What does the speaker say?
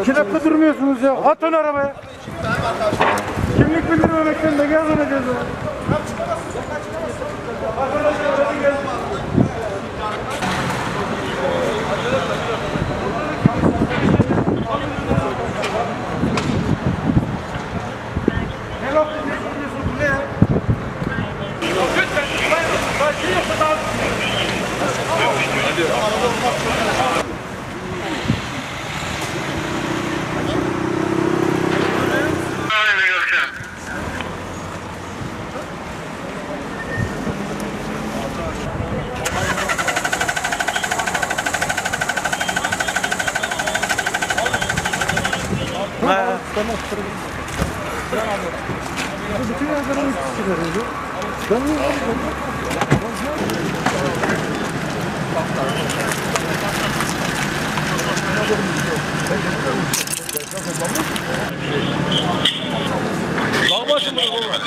İki dakika durmuyorsunuz ya. At onu arabaya. Kimlik bildirmemekten de gel bana ceza. Ne ya? Bütün yazarın çıkarıyordu. Ben mi? Dağ başında baba.